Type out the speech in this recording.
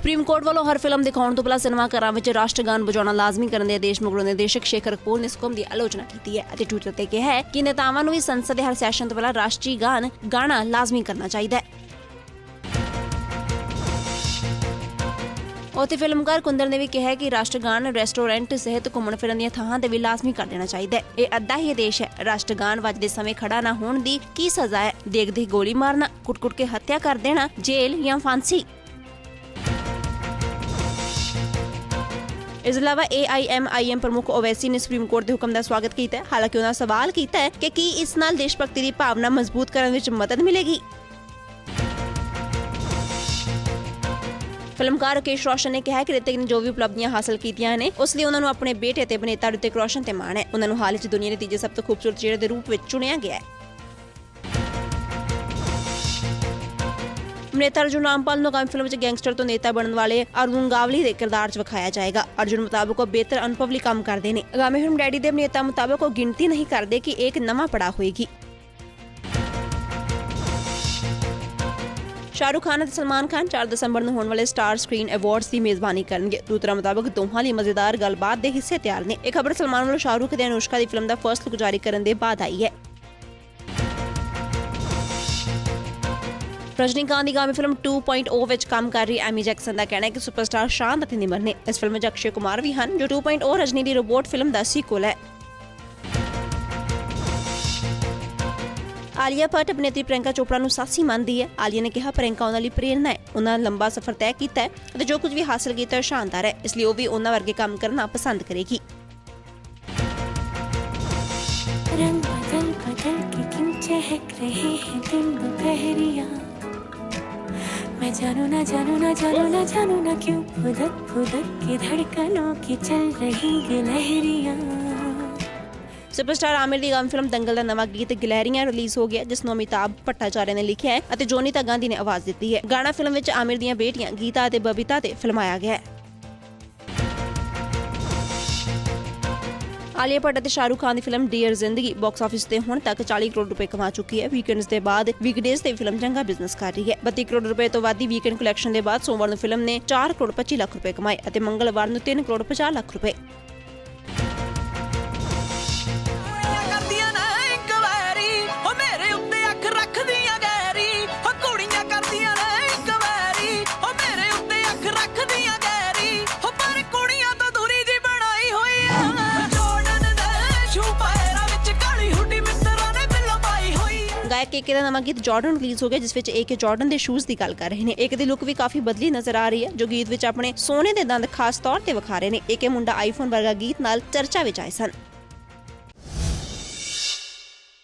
Supreme court ਵੱਲੋਂ ਹਰ film ਦਿਖਾਉਣ ਤੋਂ ਪਹਿਲਾਂ ਸਿਨੇਮਾ ਘਰਾਂ ਵਿੱਚ ਰਾਸ਼ਟਰਗਾਨ ਵਜਾਉਣਾ ਲਾਜ਼ਮੀ ਕਰਨ ਦੇ ਆਦੇਸ਼ ਮਗਰੋਂ ਨਿਰਦੇਸ਼ਕ ਸ਼ੇਖਰ ਕਪੂਰ ਨੇ ਇਸ ਹੁਕਮ ਦੀ ਆਲੋਚਨਾ ਕੀਤੀ ਹੈ ਅਤੇ ਟਵਿੱਟਰ ਤੇ ਕਿਹਾ ਹੈ ਕਿ ਨੇਤਾਵਾਂ ਨੂੰ ਵੀ ਸੰਸਦ ਦੇ ਹਰ ਸੈਸ਼ਨ ਤੋਂ ਪਹਿਲਾਂ ਰਾਸ਼ਟਰੀ ਗਾਨ ਗਾਣਾ ਲਾਜ਼ਮੀ ਕਰਨਾ ਚਾਹੀਦਾ ਹੈ। ਉੱਥੇ ਫਿਲਮਕਾਰ ਕੁੰਦਰ ਨੇ ਵੀ ਕਿਹਾ ਕਿ ਰਾਸ਼ਟਰਗਾਨ ਰੈਸਟੋਰੈਂਟ ਸਿਹਤ ਘੁੰਮਣ ਫਿਰਨ ਦੀਆਂ ਥਾਵਾਂ ਤੇ ਵੀ ਲਾਜ਼ਮੀ ਕਰ ਦੇਣਾ ਚਾਹੀਦਾ ਹੈ। ਇਹ ਅੱਧਾ ਹੀ ਆਦੇਸ਼ ਹੈ। ਰਾਸ਼ਟਰਗਾਨ ਵੱਜਦੇ ਸਮੇਂ ਖੜਾ ਨਾ ਹੋਣ ਦੀ ਕੀ ਸਜ਼ਾ ਹੈ? ਦੇਖਦੇ ਗੋਲੀ ਮਾਰਨਾ, ਕੁੱਟ-ਕੁੱਟ ਕੇ ਹੱਤਿਆ ਕਰ ਦੇਣਾ, ਜੇਲ੍ਹ ਜਾਂ ਫਾਂਸੀ? ਇਸ ਤੋਂ ਇਲਾਵਾ AIMIM ਪ੍ਰਮੁੱਖ ਓਵੈਸੀ ਨੇ ਸੁਪਰੀਮ ਕੋਰਟ ਦੇ ਹੁਕਮ ਦਾ ਸਵਾਗਤ ਕੀਤਾ ਹੈ। ਹਾਲਾਂਕਿ ਉਹਨਾਂ ਸਵਾਲ ਕੀਤਾ ਹੈ ਕਿ ਕੀ ਇਸ ਨਾਲ ਦੇਸ਼ ਭਗਤੀ ਦੀ ਭਾਵਨਾ ਮਜ਼ਬੂਤ ਕਰਨ ਵਿੱਚ ਮਦਦ ਮਿਲੇਗੀ? ਫਿਲਮਕਾਰ ਰਕੇਸ਼ ਰੋਸ਼ਨ ਨੇ ਕਿਹਾ ਕਿ ਰਿਤਿਕ ਨੇ ਜੋ ਵੀ ਉਪਲਬਧੀਆਂ ਹਾਸਲ ਕੀਤੀਆਂ ਨੇ, ਉਸ ਲਈ ਉਹਨਾਂ ਨੂੰ ਆਪਣੇ ਬੇਟੇ ਤੇ ਅਭਿਨੇਤਾ ਰਿਤਿਕ ਰੋਸ਼ਨ ਤੇ ਮਾਣ ਹੈ। ਉਹਨਾਂ ਨੂੰ ਹਾਲ ਹੀ 'ਚ ਦੁਨੀਆ ਦੇ ਤੀਜੇ ਸਭ ਤੋਂ ਖੂਬਸੂਰਤ ਚਿਹਰੇ ਦੇ ਰੂਪ ਵਿੱਚ ਚੁਣਿਆ ਗਿਆ ਹੈ। ਅਭਿਨੇਤਾ ਅਰਜੁਨ ਰਾਮਪਾਲ ਨੂੰ ਆਗਾਮੀ ਫਿਲਮ ਵਿੱਚ ਗੈਂਗਸਟਰ ਤੋਂ ਨੇਤਾ ਬਣਨ ਵਾਲੇ ਅਰਜੁਨ ਗਾਵਲੀ ਦੇ ਕਿਰਦਾਰ 'ਚ ਵਿਖਾਇਆ ਜਾਏਗਾ। ਅਰਜੁਨ ਮੁਤਾਬਕ ਉਹ ਬਿਹਤਰ ਅਨੁਭਵ ਲਈ ਕੰਮ ਕਰਦੇ ਨੇ। ਆਗਾਮੀ ਫਿਲਮ ਡੈਡੀ ਦੇ ਅਭਿਨੇਤਾ ਮੁਤਾਬਕ ਉਹ ਗਿਣਤੀ ਨਹੀਂ ਕਰਦੇ ਕਿ ਇੱਕ ਨਵਾਂ ਪੜਾ ਹੋਏਗੀ। ਸ਼ਾਹਰੁਖ ਖਾਨ ਅਤੇ ਸਲਮਾਨ ਖਾਨ 4 ਦਸੰਬਰ ਨੂੰ ਹੋਣ ਵਾਲੇ ਸਟਾਰ ਸਕਰੀਨ ਅਵਾਰਡਸ ਦੀ ਮੇਜ਼ਬਾਨੀ ਕਰਨਗੇ। ਸੂਤਰਾਂ ਮੁਤਾਬਕ ਦੋਹਾਂ ਲਈ ਮਜ਼ੇਦਾਰ ਗੱਲਬਾਤ ਦੇ ਹਿੱਸੇ ਤਿਆਰ ਨੇ। ਇਹ ਖਬਰ ਸਲਮਾਨ ਵੱਲੋਂ ਸ਼ਾਹਰੁਖ ਤੇ ਅਨੁਸ਼ਕਾ ਦੀ ਫਿਲਮ ਦਾ ਫਰਸਟ ਲੁੱਕ ਜਾਰੀ ਕਰਨ ਦੇ ਬਾਅਦ ਆਈ ਹੈ। ਰਜਨੀਕਾਂਤ ਦੀ ਗਾਮੀ ਫਿਲਮ 2.0 ਵਿੱਚ ਕੰਮ ਕਰ ਰਹੀ ਐਮੀ ਜੈਕਸਨ ਦਾ ਕਹਿਣਾ ਹੈ ਕਿ ਸੁਪਰਸਟਾਰ ਸ਼ਾਨ ਅਤੇ ਨਿਮਰ ਨੇ ਇਸ ਫਿਲਮ ਵਿੱਚ ਅਕਸ਼ੇ ਕੁਮਾਰ ਵੀ ਹਨ ਜੋ 2.0 ਰਜਨੀ ਦੀ ਰੋਬੋਟ ਫਿਲਮ ਦਾ ਸੀਕੁਅਲ ਹੈ ਆਲੀਆ ਭੱਟ ਅਭਿਨੇਤਰੀ ਪ੍ਰਿਯੰਕਾ ਚੋਪੜਾ ਨੂੰ ਸਾਸੀ ਮੰਨਦੀ ਹੈ ਆਲੀਆ ਨੇ ਕਿਹਾ ਪ੍ਰਿਯੰਕਾ ਉਹਨਾਂ ਲਈ ਪ੍ਰੇਰਨਾ ਹੈ ਉਹਨਾਂ ਨੇ ਲੰਬਾ ਸਫ਼ਰ ਤੈਅ ਕੀਤਾ ਹੈ ਅਤੇ ਜੋ ਕੁਝ ਵੀ ਹਾਸਲ ਕੀਤਾ ਹੈ ਸ਼ਾਨਦਾਰ ਹੈ ਇਸ ਲਈ ਉਹ ਵੀ ਉਹਨਾਂ ਵਰਗੇ ਕੰਮ ਕਰਨਾ ਪਸੰਦ ਕਰੇਗੀ रंग बदल बदल के क्यों चहक रहे हैं दिन दोपहरिया मैं जानू ना जानू ना जानू ना जानू ना क्यों फुदक फुदक के धड़कनों की चल रही ये लहरिया ਸੁਪਰਸਟਾਰ ਆਮਿਰ ਦੀ ਗਾਮ ਫਿਲਮ ਦੰਗਲ ਦਾ ਨਵਾਂ ਗੀਤ ਗਿਲਹਿਰੀਆਂ ਰਿਲੀਜ਼ ਹੋ ਗਿਆ ਜਿਸ ਨੂੰ ਅਮਿਤਾਭ ਭੱਟਾਚਾਰਿਆ ਨੇ ਲਿਖਿਆ ਹੈ ਅਤੇ ਜੋਨੀਤਾ ਗਾਂਧੀ ਨੇ ਆਵਾਜ਼ ਦਿੱਤੀ ਹੈ ਗਾਣਾ ਫਿਲਮ ਵਿੱਚ ਆਮਿਰ ਦੀਆਂ ਬੇਟੀਆਂ ਗੀਤਾ ਅਤੇ ਬਬੀਤਾ ਤੇ ਫਿਲਮਾਇਆ ਗਿਆ ਹੈ ਆਲੀਆ ਭੱਟ ਅਤੇ ਸ਼ਾਹਰੁਖ ਖਾਨ ਦੀ film Dear Zindagi box office ਤੇ ਹੁਣ ਤੱਕ 40 ਕਰੋੜ ਰੁਪਏ ਕਮਾ ਚੁੱਕੀ ਹੈ। ਵੀਕਐਂਡਸ ਦੇ ਬਾਅਦ ਵੀਕਡੇਜ਼ ਤੇ ਫਿਲਮ ਚੰਗਾ ਬਿਜ਼ਨਸ ਕਰ ਰਹੀ ਹੈ। 32 ਕਰੋੜ ਰੁਪਏ ਤੋਂ ਵੱਧ ਦੀ ਵੀਕਐਂਡ ਕਲੈਕਸ਼ਨ ਦੇ ਬਾਅਦ ਸੋਮਵਾਰ ਨੂੰ ਫਿਲਮ ਨੇ 4 ਕਰੋੜ 25 ਲੱਖ ਰੁਪਏ ਕਮਾਏ ਅਤੇ ਮੰਗਲਵਾਰ ਨੂੰ 3 ਕਰੋੜ 50 ਲੱਖ ਰੁਪਏ। ਹੋਈ ਆ ਗਾਇਕ ਏਕੇ ਦਾ ਨਵਾਂ ਗੀਤ ਜਾਰਡਨ ਰਿਲੀਜ਼ ਹੋ ਗਿਆ, ਜਿਸ ਵਿੱਚ ਏਕੇ ਜਾਰਡਨ ਦੇ ਸ਼ੂਜ਼ ਦੀ ਗੱਲ ਕਰ ਰਹੇ ਨੇ। ਏਕੇ ਦੀ ਲੁੱਕ ਵੀ ਕਾਫੀ ਬਦਲੀ ਨਜ਼ਰ ਆ ਰਹੀ ਹੈ, ਜੋ ਗੀਤ ਵਿੱਚ ਆਪਣੇ ਸੋਨੇ ਦੇ ਦੰਦ ਖਾਸ ਤੌਰ ਤੇ ਵਿਖਾ ਰਹੇ ਨੇ। ਏਕੇ ਮੁੰਡਾ ਆਈਫੋਨ ਵਰਗਾ ਗੀਤ ਨਾਲ ਚਰਚਾ ਵਿੱਚ ਆਏ ਸਨ।